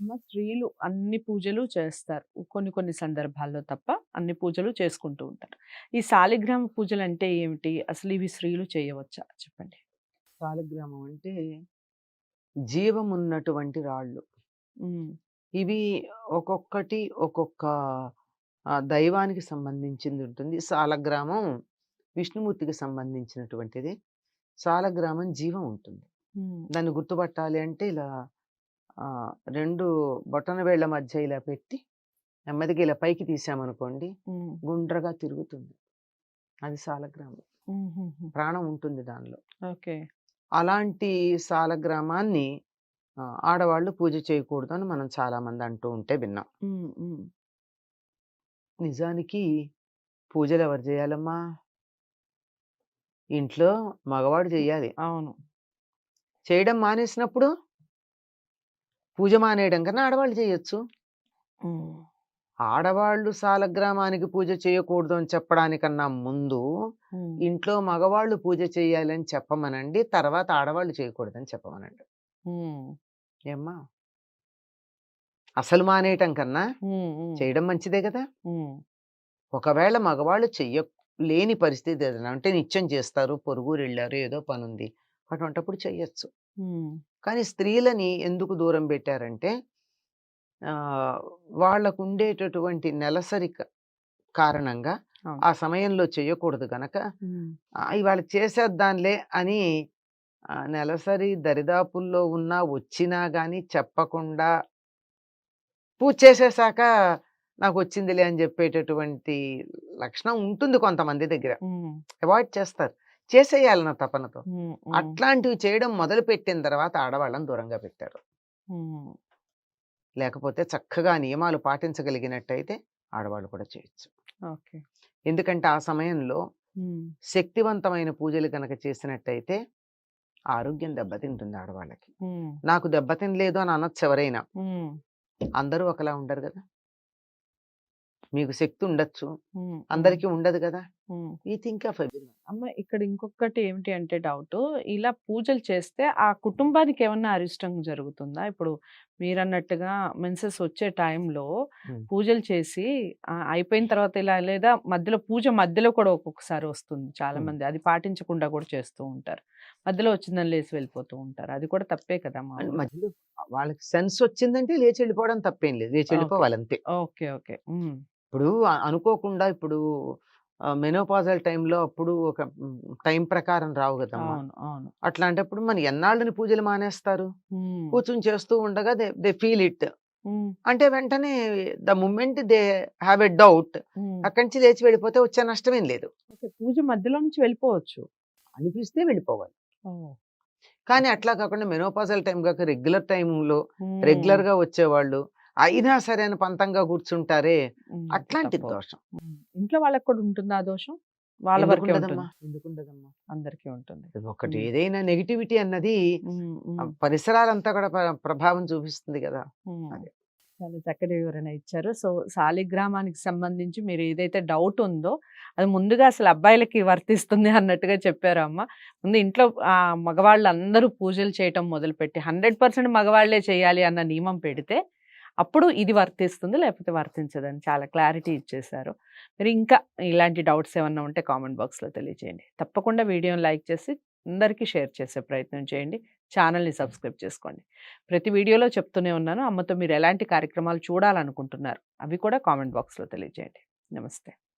అమ్మ స్త్రీలు అన్ని పూజలు చేస్తారు. కొన్ని కొన్ని సందర్భాల్లో తప్ప అన్ని పూజలు చేసుకుంటూ ఉంటారు. ఈ శాలిగ్రామ పూజలు అంటే ఏమిటి? అసలు ఇవి స్త్రీలు చేయవచ్చా? చెప్పండి. శాలిగ్రామం అంటే జీవం ఉన్నటువంటి రాళ్ళు. ఇవి ఒక్కొక్కటి ఒక్కొక్క దైవానికి సంబంధించింది ఉంటుంది. సాలగ్రామం విష్ణుమూర్తికి సంబంధించినటువంటిది. సాలగ్రామం జీవం ఉంటుంది. దాన్ని గుర్తుపట్టాలి అంటే ఇలా 2 బొటన వేళ్ళ మధ్య ఇలా పెట్టి నెమ్మదిగా ఇలా పైకి తీసామనుకోండి. గుండ్రగా తిరుగుతుంది. అది సాలగ్రామం. ప్రాణం ఉంటుంది దానిలో. ఓకే. అలాంటి సాలగ్రామాన్ని ఆడవాళ్ళు పూజ చేయకూడదని మనం చాలామంది అంటూ ఉంటే విన్నాం. నిజానికి పూజలు ఎవరు చేయాలమ్మా? ఇంట్లో మగవాడు చెయ్యాలి. అవును. చేయడం మానేసినప్పుడు పూజ మానేయడం కన్నా ఆడవాళ్ళు చేయొచ్చు. ఆడవాళ్ళు సాలగ్రామానికి పూజ చేయకూడదు అని చెప్పడానికన్నా ముందు. ఇంట్లో మగవాళ్ళు పూజ చేయాలని చెప్పమనండి. తర్వాత ఆడవాళ్ళు చేయకూడదని చెప్పమనండి. ఏమ్మా? అసలు మానేయటం కన్నా. చేయడం మంచిదే కదా! ఒకవేళ మగవాళ్ళు చెయ్య లేని పరిస్థితి ఏదైనా అంటే నిత్యం చేస్తారు. పొరుగురెళ్ళారు ఏదో పనుంది. అటువంటప్పుడు చెయ్యొచ్చు. కానీ స్త్రీలని ఎందుకు దూరం పెట్టారంటే ఆహ్, వాళ్ళకుండేటటువంటి నెలసరి క కారణంగా. ఆ సమయంలో చేయకూడదు గనక ఇవాళ చేసేద్దాంలే అని నెలసరి దరిదాపుల్లో ఉన్నా వచ్చినా గాని చెప్పకుండా పూజ చేసేసాక నాకొచ్చిందిలే అని చెప్పేటటువంటి లక్షణం ఉంటుంది కొంతమంది దగ్గర. అవాయిడ్ చేస్తారు. చేసేయాలన్న తపనతో. అట్లాంటివి చేయడం మొదలుపెట్టిన తర్వాత ఆడవాళ్ళని దూరంగా పెట్టారు. లేకపోతే చక్కగా నియమాలు పాటించగలిగినట్టయితే ఆడవాళ్ళు కూడా చేయొచ్చు. ఓకే. ఎందుకంటే ఆ సమయంలో. శక్తివంతమైన పూజలు గనక చేసినట్టయితే ఆరోగ్యం దెబ్బతింటుంది ఆడవాళ్ళకి. నాకు దెబ్బతినలేదు అని అనొచ్చు ఎవరైనా. అందరూ ఒకలా ఉండరు గదా! మీకు శక్తి ఉండొచ్చు. అందరికీ ఉండదు గదా! ఈ థింక్ ఆఫ్. అమ్మ ఇక్కడ ఇంకొకటి ఏమిటి అంటే డౌటు. ఇలా పూజలు చేస్తే ఆ కుటుంబానికి ఏమన్నా అరిష్టం జరుగుతుందా? ఇప్పుడు మీరన్నట్టుగా మెన్సెస్ వచ్చే టైంలో. పూజలు చేసి అయిపోయిన తర్వాత ఇలా లేదా మధ్యలో పూజ మధ్యలో కూడా ఒక్కొక్కసారి వస్తుంది హ్మ్. చాలామంది. అది పాటించకుండా కూడా చేస్తూ ఉంటారు. మధ్యలో వచ్చిందని లేసి వెళ్ళిపోతూ ఉంటారు. అది కూడా తప్పే కదా. మధ్యలో వాళ్ళకి సెన్స్ వచ్చిందంటే లేచి వెళ్ళిపోవడం తప్పేం లేదు. లేచి. వెళ్ళిపోవాలి అంతే. ఓకే. ఓకే. ఇప్పుడు అనుకోకుండా ఇప్పుడు మెనోపాజల్ టైంలో అప్పుడు ఒక టైం ప్రకారం రావు. అవును. అట్లాంటప్పుడు మరి ఎన్నాళ్ళని పూజలు మానేస్తారు? కూర్చొని చేస్తూ ఉండగా దే దే ఫీల్ ఇట్. అంటే వెంటనే the moment they have a doubt. అక్కడి నుంచి లేచి వెళ్ళిపోతే వచ్చే నష్టమేం లేదు. పూజ మధ్యలో నుంచి వెళ్ళిపోవచ్చు. అనిపిస్తే వెళ్ళిపోవాలి. కానీ. అట్లా కాకుండా మెనోపాజల్ టైం గాక రెగ్యులర్ టైంలో హ్మ్. రెగ్యులర్‌గా వచ్చేవాళ్ళు అయినా సరే అని పంతంగా కూర్చుంటారే తప్పు. దోషం. ఇంట్లో వాళ్ళకి కూడా ఉంటుందా ఆ దోషం? వాళ్ళ వరకే? ఎందుకుండదమ్మా? అందరికీ ఉంటుంది. ఒకటి. ఏదైనా నెగటివిటీ అన్నది. పరిసరాలంతా కూడా ప్ర ప్రభావం చూపిస్తుంది. అదే. చాలా చక్కటి వివరణ ఇచ్చారు. సో, శాలిగ్రామానికి సంబంధించి మీరు ఏదైతే డౌట్ ఉందో, అది ముందుగా అసలు అబ్బాయిలకి వర్తిస్తుంది అన్నట్టుగా చెప్పారు అమ్మ. ముందు ఇంట్లో ఆహ్, మగవాళ్ళందరూ పూజలు చేయటం మొదలుపెట్టి 100% మగవాళ్ళే చేయాలి అన్న నియమం పెడితే, అప్పుడు ఇది వర్తిస్తుంది లేకపోతే వర్తించదని చాలా క్లారిటీ ఇచ్చేశారు. మీరు ఇంకా ఇలాంటి డౌట్స్ ఏమన్నా ఉంటే కామెంట్ బాక్స్‌లో తెలియజేయండి. తప్పకుండా వీడియోని లైక్ చేసి అందరికీ షేర్ చేసే ప్రయత్నం చేయండి. ఛానల్‌ని సబ్స్క్రైబ్ చేసుకోండి. ప్రతి వీడియోలో చెప్తూనే ఉన్నాను. అమ్మతో మీరు ఎలాంటి కార్యక్రమాలు చూడాలనుకుంటున్నారు? అవి కూడా కామెంట్ బాక్స్‌లో తెలియజేయండి. నమస్తే.